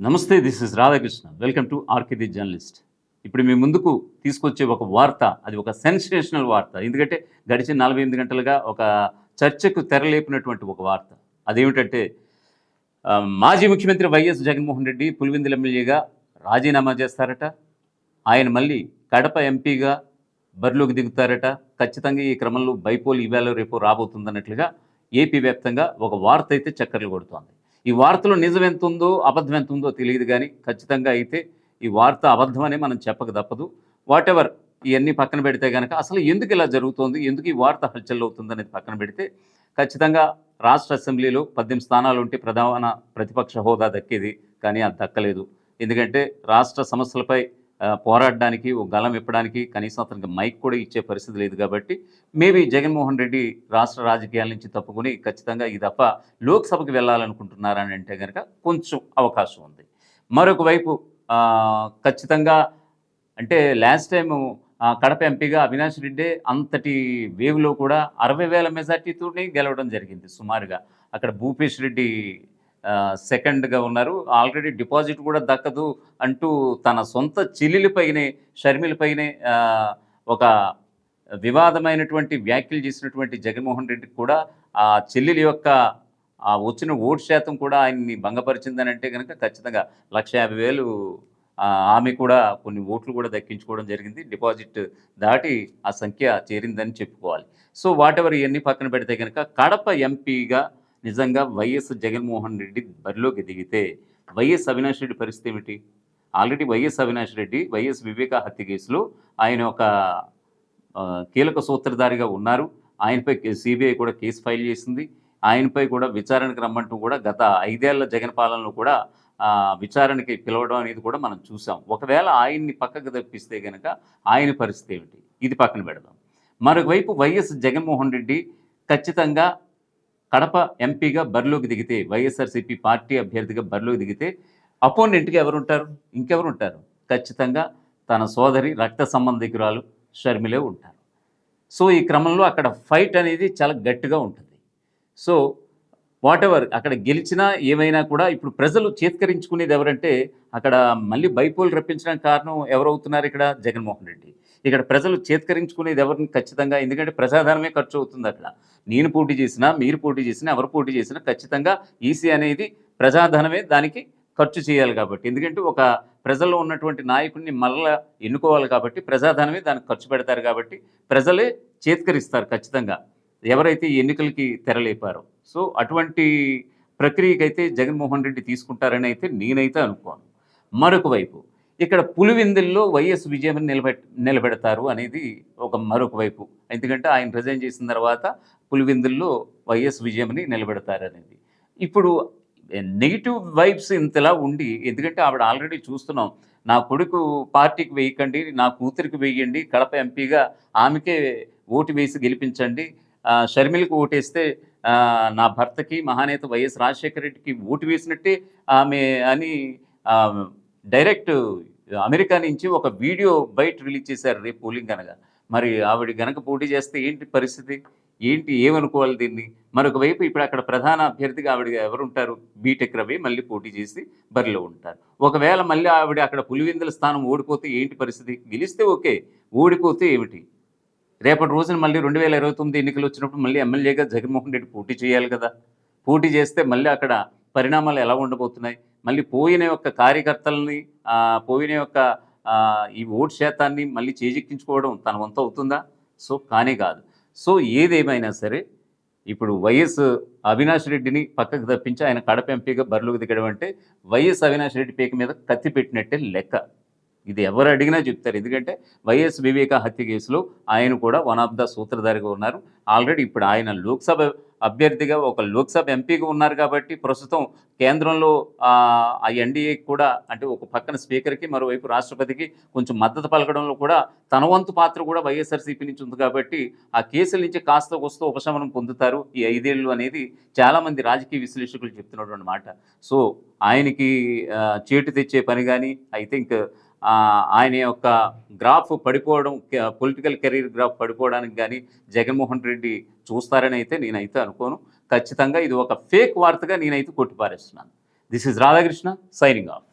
నమస్తే this is Radhakrishna. Welcome to ఆర్కిది journalist ఇప్పుడు మీ ముందుకు తీసుకొచ్చే ఒక వార్త అది ఒక సెన్సేషనల్ వార్త. ఎందుకంటే గడిచిన నలభై ఎనిమిది గంటలుగా ఒక చర్చకు తెరలేపినటువంటి ఒక వార్త. అదేమిటంటే మాజీ ముఖ్యమంత్రి వైఎస్ జగన్మోహన్ రెడ్డి పులివెందుల ఎమ్మెల్యేగా రాజీనామా చేస్తారట. ఆయన మళ్ళీ కడప ఎంపీగా బరిలోకి దిగుతారట. ఖచ్చితంగా ఈ క్రమంలో బైపోల్ ఇవాళ రేపు రాబోతుందన్నట్లుగా ఏపీ వ్యాప్తంగా ఒక వార్త అయితే చక్కర్లు కొడుతోంది. ఈ వార్తలో నిజం ఎంత ఉందో అబద్ధం ఎంత ఉందో తెలియదు కానీ ఖచ్చితంగా అయితే ఈ వార్త అబద్ధమనే మనం చెప్పక తప్పదు. వాట్ ఎవర్ ఇవన్నీ పక్కన పెడితే కనుక అసలు ఎందుకు ఇలా జరుగుతోంది ఎందుకు ఈ వార్త హల్చల్ అవుతుంది అనేది పక్కన పెడితే ఖచ్చితంగా రాష్ట్ర అసెంబ్లీలో పద్దెనిమిది స్థానాలు ఉంటే ప్రధాన ప్రతిపక్ష హోదా దక్కేది కానీ అది దక్కలేదు. ఎందుకంటే రాష్ట్ర సమస్యలపై పోరాడడానికి ఓ గలం ఇప్పడానికి కనీసం అతనికి మైక్ కూడా ఇచ్చే పరిస్థితి లేదు కాబట్టి మేబీ జగన్మోహన్ రెడ్డి రాష్ట్ర రాజకీయాల నుంచి తప్పుకుని ఖచ్చితంగా ఈ తప్ప లోక్సభకు వెళ్ళాలనుకుంటున్నారని అంటే కనుక కొంచెం అవకాశం ఉంది. మరొక వైపు ఖచ్చితంగా అంటే లాస్ట్ టైము కడప ఎంపీగా అవినాష్ రెడ్డి అంతటి వేవ్లో కూడా అరవై వేల మెజార్టీతోనే గెలవడం జరిగింది సుమారుగా. అక్కడ భూపేష్ రెడ్డి సెకండ్గా ఉన్నారు. ఆల్రెడీ డిపాజిట్ కూడా దక్కదు అంటూ తన సొంత చెల్లెలిపైనే షర్మిలపైనే ఒక వివాదమైనటువంటి వ్యాఖ్యలు చేసినటువంటి జగన్మోహన్ రెడ్డికి కూడా ఆ చెల్లెలి యొక్క ఆ వచ్చిన ఓటు శాతం కూడా ఆయన్ని భంగపరిచిందని అంటే కనుక ఖచ్చితంగా లక్ష యాభై వేలు ఆమె కూడా కొన్ని ఓట్లు కూడా దక్కించుకోవడం జరిగింది. డిపాజిట్ దాటి ఆ సంఖ్య చేరిందని చెప్పుకోవాలి. సో వాటెవర్ ఇవన్నీ పక్కన పెడితే కనుక కడప ఎంపీగా నిజంగా వైఎస్ జగన్మోహన్ రెడ్డి బరిలోకి దిగితే వైఎస్ అవినాష్ రెడ్డి పరిస్థితి ఏమిటి? Already YS Avinash Reddy YS Viveka హత్య కేసులో ఆయన ఒక కీలక సూత్రధారిగా ఉన్నారు. ఆయనపై సిబిఐ కూడా కేసు ఫైల్ చేసింది. ఆయనపై కూడా విచారణకు రమ్మంటూ కూడా గత ఐదేళ్ళ జగన్ పాలనలో కూడా విచారణకి పిలవడం అనేది కూడా మనం చూసాం. ఒకవేళ ఆయన్ని పక్కకు తప్పిస్తే కనుక ఆయన పరిస్థితి ఏమిటి? ఇది పక్కన పెడదాం. మరోవైపు వైఎస్ జగన్మోహన్ రెడ్డి ఖచ్చితంగా కడప ఎంపీగా బరిలోకి దిగితే వైఎస్ఆర్సీపీ పార్టీ అభ్యర్థిగా బరిలోకి దిగితే అపోనెంట్గా ఎవరు ఉంటారు ఇంకెవరు ఉంటారు ఖచ్చితంగా తన సోదరి రక్త సంబంధికురాలు షర్మిలే ఉంటారు. సో ఈ క్రమంలో అక్కడ ఫైట్ అనేది చాలా గట్టిగా ఉంటుంది. సో వాట్ ఎవర్ అక్కడ గెలిచినా ఏమైనా కూడా ఇప్పుడు ప్రజలు చేత్కరించుకునేది ఎవరంటే అక్కడ మళ్ళీ బైపోల్ రప్పించడానికి కారణం ఎవరవుతున్నారు ఇక్కడ? జగన్మోహన్ రెడ్డి. ఇక్కడ ప్రజలు చేత్కరించుకునేది ఎవరిని ఖచ్చితంగా ఎందుకంటే ప్రజాధనమే ఖర్చు అవుతుంది అక్కడ నేను పోటీ చేసినా మీరు పోటీ చేసినా ఎవరు పోటీ చేసినా ఖచ్చితంగా ఈసీ అనేది ప్రజాధనమే దానికి ఖర్చు చేయాలి కాబట్టి. ఎందుకంటే ఒక ప్రజల్లో ఉన్నటువంటి నాయకుడిని మళ్ళా ఎన్నుకోవాలి కాబట్టి ప్రజాధనమే దానికి ఖర్చు పెడతారు కాబట్టి ప్రజలే చేత్కరిస్తారు ఖచ్చితంగా. ఎవరైతే ఎన్నికలకి తెరలేపారో. సో అటువంటి ప్రక్రియకైతే జగన్మోహన్ రెడ్డి తీసుకుంటారని అయితే నేనైతే అనుకోను. మరొక వైపు ఇక్కడ పులివిందుల్లో వైఎస్ విజయం నిలబెట్ నిలబెడతారు అనేది ఒక మరొక వైపు. ఎందుకంటే ఆయన రిజైన్ చేసిన తర్వాత పులివిందుల్లో వైఎస్ విజయంని నిలబెడతారు అనేది. ఇప్పుడు నెగిటివ్ వైబ్స్ ఇంతలా ఉండి ఎందుకంటే ఆవిడ ఆల్రెడీ చూస్తున్నాం నా కొడుకు పార్టీకి వేయకండి నా కూతురికి వేయండి కడప ఎంపీగా ఆమెకే ఓటు వేసి గెలిపించండి షర్మిలకు ఓటేస్తే నా భర్తకి మహానేత వైఎస్ రాజశేఖర రెడ్డికి ఓటు వేసినట్టే ఆమె అని డైరెక్ట్ అమెరికా నుంచి ఒక వీడియో బయట రిలీజ్ చేశారు రేపు పోలింగ్ అనగా మరి ఆవిడ గనక పోటీ చేస్తే ఏంటి పరిస్థితి? ఏంటి ఏమనుకోవాలి దీన్ని? మరొక వైపు ఇప్పుడు అక్కడ ప్రధాన అభ్యర్థిగా ఆవిడ ఎవరు ఉంటారు? బీటెక్ రవి మళ్ళీ పోటీ చేసి బరిలో ఉంటారు. ఒకవేళ మళ్ళీ ఆవిడ అక్కడ పులివెందుల స్థానం ఓడిపోతే ఏంటి పరిస్థితి? గెలిస్తే ఓకే. ఓడిపోతే ఏమిటి? రేపటి రోజున మళ్ళీ రెండు వేల ఇరవై తొమ్మిది ఎన్నికలు వచ్చినప్పుడు మళ్ళీ ఎమ్మెల్యేగా జగన్మోహన్ రెడ్డి పోటీ చేయాలి కదా. పోటీ చేస్తే మళ్ళీ అక్కడ పరిణామాలు ఎలా ఉండబోతున్నాయి? మళ్ళీ పోయిన యొక్క కార్యకర్తలని పోయిన యొక్క ఈ ఓటు శాతాన్ని మళ్ళీ చేజిక్కించుకోవడం తన వంత అవుతుందా? సో కానీ కాదు. సో ఏదేమైనా సరే ఇప్పుడు వైఎస్ అవినాష్ రెడ్డిని పక్కకు తప్పించి ఆయన కడప ఎంపీగా బరిలోకి దిగడం అంటే వైఎస్ అవినాష్ రెడ్డి పేక మీద కత్తి పెట్టినట్టే లెక్క. ఇది ఎవరు అడిగినా చెప్తారు. ఎందుకంటే వైఎస్ వివేక హత్య కేసులో ఆయన కూడా వన్ ఆఫ్ ద సూత్రధారిగా ఉన్నారు. ఆల్రెడీ ఇప్పుడు ఆయన లోక్సభ అభ్యర్థిగా ఒక లోక్సభ ఎంపీగా ఉన్నారు కాబట్టి ప్రస్తుతం కేంద్రంలో ఆ ఎన్డీఏ కూడా అంటే ఒక పక్కన స్పీకర్కి మరోవైపు రాష్ట్రపతికి కొంచెం మద్దతు పలకడంలో కూడా తన వంతు పాత్ర కూడా వైఎస్ఆర్సీపీ నుంచి ఉంది కాబట్టి ఆ కేసుల నుంచి కాస్త వస్తూ ఉపశమనం పొందుతారు. ఈ ఐదేళ్ళు అనేది చాలామంది రాజకీయ విశ్లేషకులు చెప్తున్నటువంటి మాట. సో ఆయనకి చేటు తెచ్చే పని కానీ ఐ థింక్ ఆయన యొక్క గ్రాఫ్ పడిపోవడం పొలిటికల్ కెరీర్ గ్రాఫ్ పడిపోవడానికి కానీ జగన్మోహన్ రెడ్డి చూస్తారని అయితే నేనైతే అనుకోను. ఖచ్చితంగా ఇది ఒక ఫేక్ వార్తగా నేనైతే కొట్టిపారేస్తున్నాను. This is Radhakrishna signing off